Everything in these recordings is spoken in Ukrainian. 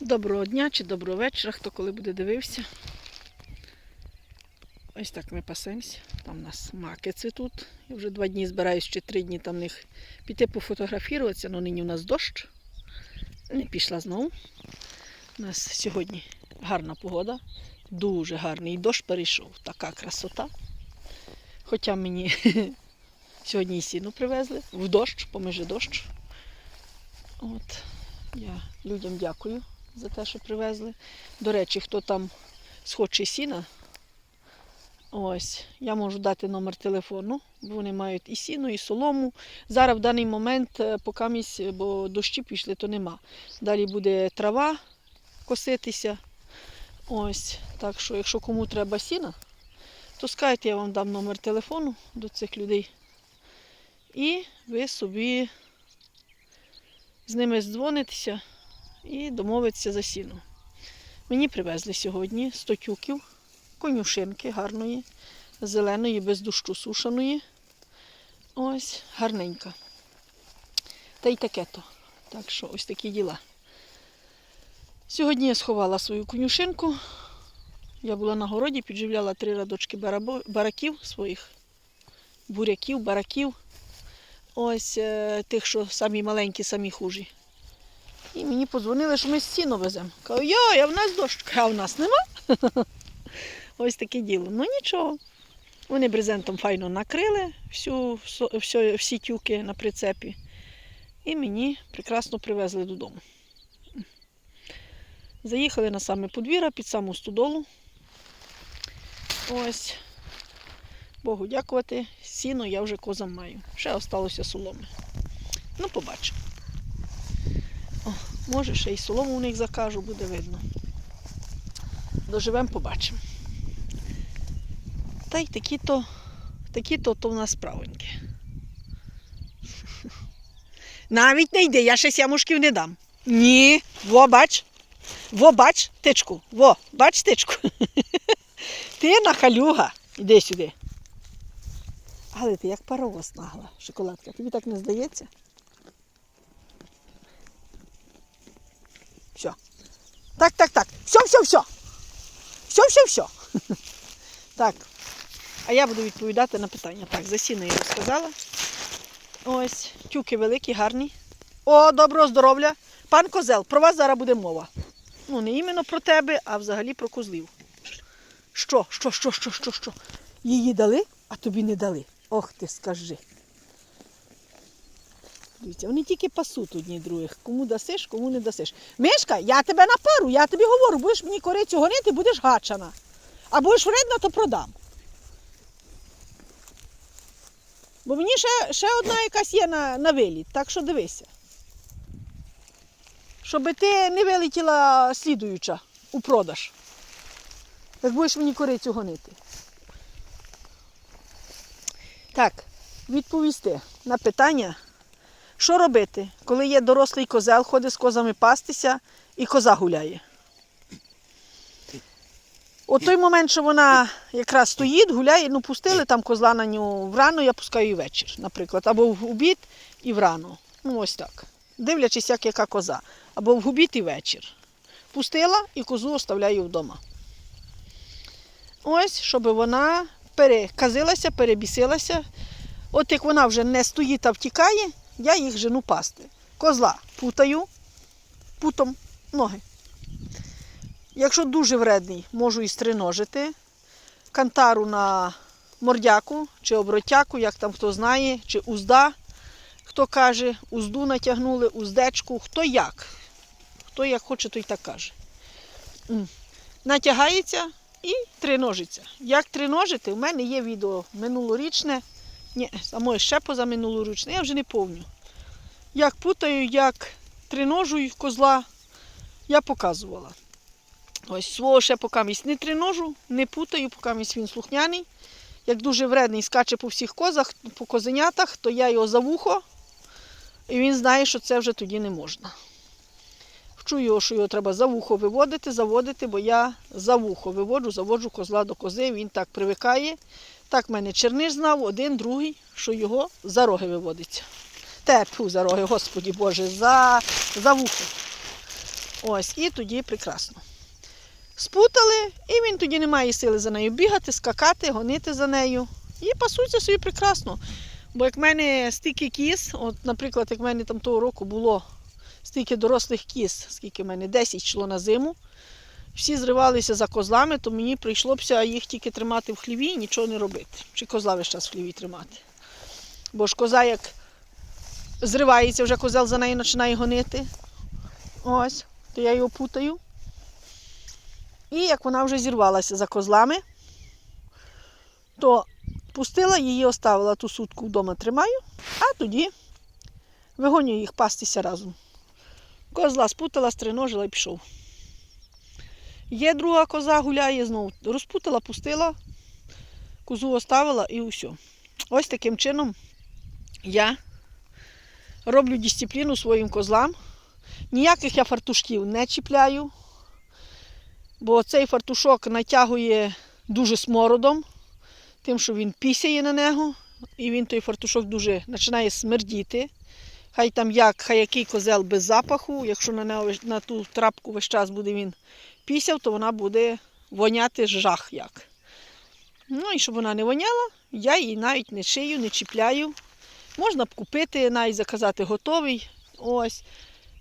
Доброго дня чи доброго вечора, хто коли буде дивився. Ось так ми пасемося. Там у нас маки цвітуть. Я вже два дні збираюсь, чи три дні там них піти пофотографуватися, але нині у нас дощ. Не пішла знову. У нас сьогодні гарна погода, дуже гарний дощ перейшов. Така красота. Хоча мені сьогодні і сіну привезли в дощ, поміж дощ. От. Я людям дякую за те, що привезли. До речі, хто там схоче сіна, ось, я можу дати номер телефону, бо вони мають і сіно, і солому. Зараз в даний момент, е, поки місь, бо дощі пішли, то нема. Далі буде трава коситися. Ось, так що, якщо кому треба сіна, то скажете, я вам дам номер телефону до цих людей. І ви собі з ними здзвонитеся і домовитися за сіно. Мені привезли сьогодні 100 тюків, конюшинки гарної, зеленої, без дощу сушеної. Ось, гарненька. Та й таке то. Так що ось такі діла. Сьогодні я сховала свою конюшинку. Я була на городі, підживляла три радочки бараків своїх, буряків, бараків. Ось е, тих, що самі маленькі, самі хужі. І мені подзвонили, що ми сіно веземо. Кажу, йой, а в нас дощ. А в нас нема. Ось таке діло. Ну нічого. Вони брезентом файно накрили всю, всю, всі тюки на прицепі. І мені прекрасно привезли додому. Заїхали на саме подвір'я під саму студолу. Ось. Богу дякувати. Сіно я вже козам маю. Ще осталося соломи. Ну, побачимо. Може, ще й солому у них закажу, буде видно. Доживемо, побачимо. Та й такі-то, такі-то то в нас справоньки. Навіть не йди, я ще сямушків не дам. Ні, во, бач. Во, бач, тичку. Во, бач тичку. Ти нахалюга. Іди сюди. Але ти як паровоз нагла, шоколадка. Тобі так не здається? Все. Так, так, так. Все, все, все. Все, все, все. Так. А я буду відповідати на питання. Так, за сіно я розказала. Ось, тюки великі, гарні. О, доброго здоров'я. Пан Козел, про вас зараз буде мова. Ну, не іменно про тебе, а взагалі про козлів. Що, що, що, що, що, що? Її дали, а тобі не дали. Ох ти, скажи. Дивіться, вони тільки пасуть одні других. Кому дасиш, кому не дасиш. Мишка, я тебе на пару, я тобі говорю, будеш мені корицю гонити, будеш гачана. А будеш вредна, то продам. Бо мені ще, ще одна якась є на, на виліт, так що дивися. Щоби ти не вилетіла слідуюча у продаж. Як будеш мені корицю гонити. Так, відповісти на питання, що робити, коли є дорослий козел, ходить з козами пастися і коза гуляє. От той момент, що вона якраз стоїть, гуляє, ну пустили там козла на нього врано, я пускаю і вечір, наприклад, або в обід і врано. Ну ось так. Дивлячись, як яка коза. Або в обід і вечір. Пустила і козу оставляю вдома. Ось, щоб вона переказилася, перебісилася. От як вона вже не стоїть, а втікає, я їх жену пасти. Козла путаю путом ноги. Якщо дуже вредний, можу і стриножити. Кантару на мордяку чи обротяку, як там хто знає, чи узда, хто каже, узду натягнули, уздечку, хто як. Хто як хоче, той так каже. Натягається і триножиться. Як триножити, у мене є відео минулорічне, ні, а може ще позаминулорічне, я вже не пам'ятаю. Як путаю, як триножую козла, я показувала. Ось свого ще поки не триножу, не путаю, поки місць він слухняний. Як дуже вредний скаче по всіх козах, по козенятах, то я його за вухо, і він знає, що це вже тоді не можна. Вчу його, що його треба за вухо виводити, заводити, бо я за вухо виводжу, заводжу козла до кози, він так привикає. Так в мене черниш знав, один, другий, що його за роги виводиться. Те, фу, за роги, Господі Боже, за, за вухо. Ось, і тоді прекрасно. Спутали, і він тоді не має сили за нею бігати, скакати, гонити за нею. І пасуться собі прекрасно. Бо як в мене стільки кіз, от, наприклад, як в мене там того року було стільки дорослих кіз, скільки в мене 10 йшло на зиму, всі зривалися за козлами, то мені прийшлося їх тільки тримати в хліві і нічого не робити. Чи козла весь час в хліві тримати. Бо ж коза як зривається, вже козел за нею починає гонити. Ось, то я його путаю. І як вона вже зірвалася за козлами, то пустила її, оставила ту сутку вдома тримаю, а тоді вигоню їх пастися разом. Козла спутала, стриножила і пішов. Є друга коза, гуляє знову. Розпутала, пустила, козу оставила і усе. Ось таким чином я роблю дисципліну своїм козлам. Ніяких я фартушків не чіпляю, бо цей фартушок натягує дуже смородом, тим, що він пісяє на нього, і він той фартушок дуже починає смердіти. Хай там як, хай який козел без запаху, якщо на, нього, на ту трапку весь час буде він пісяв, то вона буде воняти жах як. Ну і щоб вона не воняла, я її навіть не шию, не чіпляю. Можна б купити, навіть заказати готовий. Ось.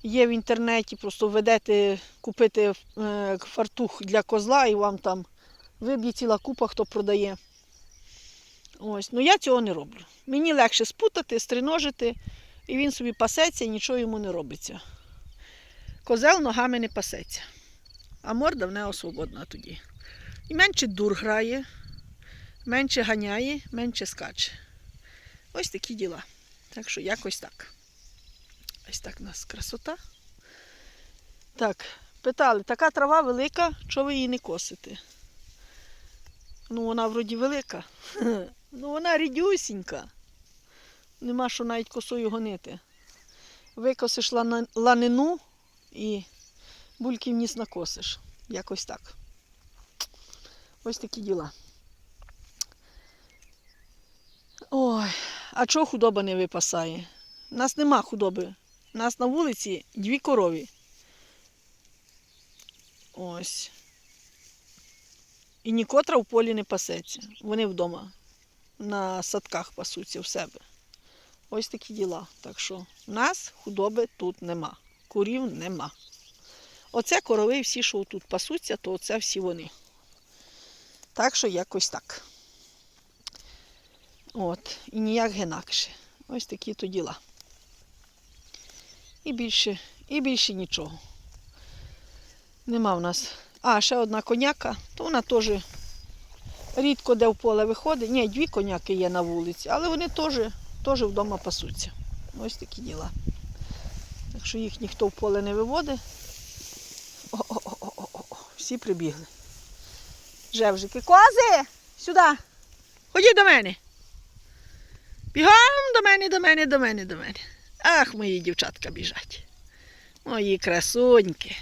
Є в інтернеті, просто введете купити е, фартух для козла і вам там виб'є ціла купа, хто продає. Ось. Ну я цього не роблю. Мені легше спутати, стриножити, і він собі пасеться і нічого йому не робиться. Козел ногами не пасеться, а морда в нього свободна тоді. І менше дур грає, менше ганяє, менше скаче. Ось такі діла. Так що якось так. Ось так у нас красота. Так, питали, така трава велика, чого ви її не косите? Ну, вона вроді велика. Ну, вона рідюсінька. Нема що навіть косою гонити. Викосиш ланину і бульків ніс накосиш. Якось так. Ось такі діла. Ой, а чого худоба не випасає? У нас нема худоби. У нас на вулиці дві корові. Ось. І нікотра в полі не пасеться. Вони вдома на садках пасуться в себе. Ось такі діла. Так що в нас худоби тут нема. Курів нема. Оце корови всі, що тут пасуться, то оце всі вони. Так що якось так. От. І ніяк інакше. Ось такі то діла. І більше, і більше нічого. Нема в нас. А, ще одна коняка, то вона теж рідко де в поле виходить. Ні, дві коняки є на вулиці, але вони теж, теж вдома пасуться. Ось такі діла. Так що їх ніхто в поле не виводить. Всі прибігли. Жевжики. Кози! Сюди! Ходіть до мене. Бігом до мене, до мене, до мене, до мене. Ах, мої дівчатка біжать. Мої красуньки.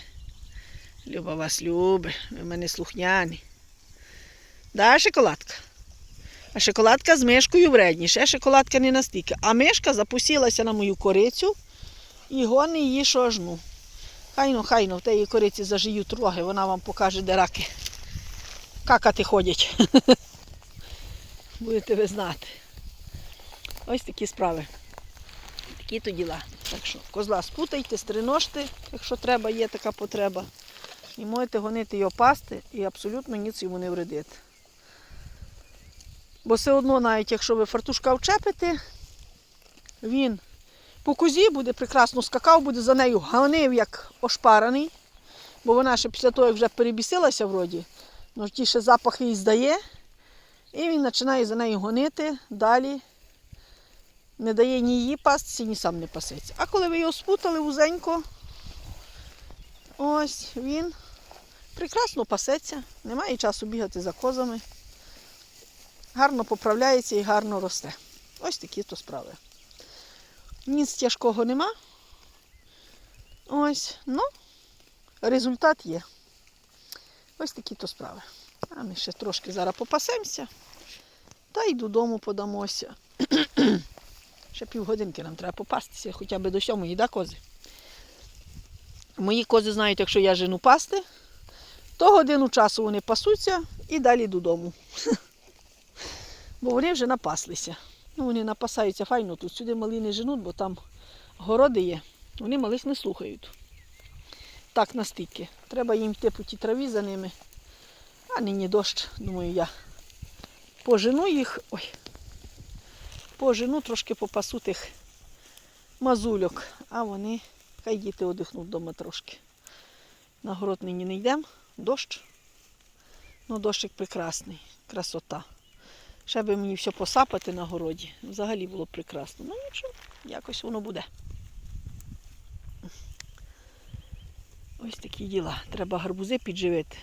Люба вас любить, ви мене слухняні. Да, шоколадка? А шоколадка з мишкою вредніше, шоколадка не настільки. А мишка запусілася на мою корицю і гони її що аж ну. Хайно, хайно, в тієї кориці зажиють роги, вона вам покаже, де раки какати ходять. Будете ви знати. Ось такі справи. Такі то діла. Так що козла спутайте, стриножте, якщо треба, є така потреба. І можете гонити його пасти і абсолютно ніц йому не вредити. Бо все одно, навіть якщо ви фартушка вчепите, він по козі буде прекрасно скакав, буде за нею гонив, як ошпараний. Бо вона ще після того, як вже перебісилася вроді, ну ті ще запахи їй здає. І він починає за нею гонити далі. Не дає ні її пастися, ні сам не пасеться. А коли ви його спутали вузенько, ось він прекрасно пасеться, немає часу бігати за козами. Гарно поправляється і гарно росте. Ось такі то справи. Ніц тяжкого нема. Ось, ну, результат є. Ось такі то справи. А ми ще трошки зараз попасемося та й додому подамося. Ще півгодинки нам треба попастися, хоча б до сьомої, да, кози? Мої кози знають, якщо я жену пасти, то годину часу вони пасуться і далі додому. Бо вони вже напаслися. Ну, вони напасаються файно тут. Сюди малі не женуть, бо там городи є. Вони малих не слухають. Так настільки. Треба їм йти по тій траві за ними. А нині дощ, думаю, я пожену їх. Ой. Пожену, трошки попасу тих мазульок, а вони хай діти одихнуть вдома трошки. На город нині не йдемо, дощ. Ну, дощик прекрасний, красота. Ще би мені все посапати на городі. Взагалі було б прекрасно. Ну нічого, якось воно буде. Ось такі діла. Треба гарбузи підживити.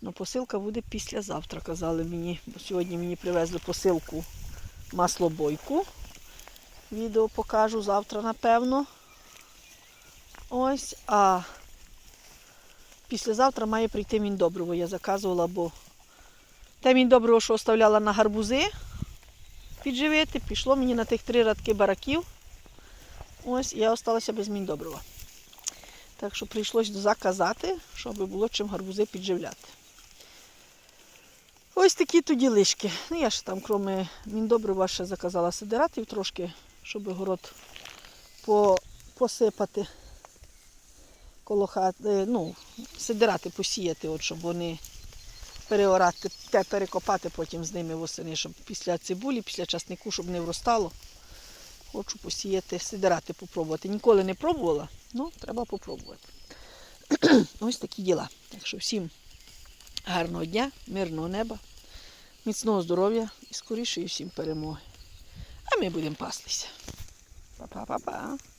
Ну, посилка буде післязавтра, казали мені. Бо сьогодні мені привезли посилку маслобойку. Відео покажу завтра, напевно. Ось, а післязавтра має прийти міндобриво. Я заказувала, бо те міндобриво, що оставляла на гарбузи підживити, пішло мені на тих три радки бараків. Ось, я осталася без міндобрива. Так що прийшлось заказати, щоб було чим гарбузи підживляти. Ось такі тоді лишки. Ну, я ж там, крім міндобрива, ще заказала сидератів трошки, щоб город по, посипати коло хати, ну, сидирати посіяти, от, щоб вони переорати, те перекопати потім з ними восени, щоб після цибулі, після часнику, щоб не вростало. Хочу посіяти, сидирати попробувати. Ніколи не пробувала, ну треба попробувати. Ось такі діла. Так що всім гарного дня, мирного неба, міцного здоров'я і скорішої всім перемоги. А ми будемо паслися. Па-па-па-па.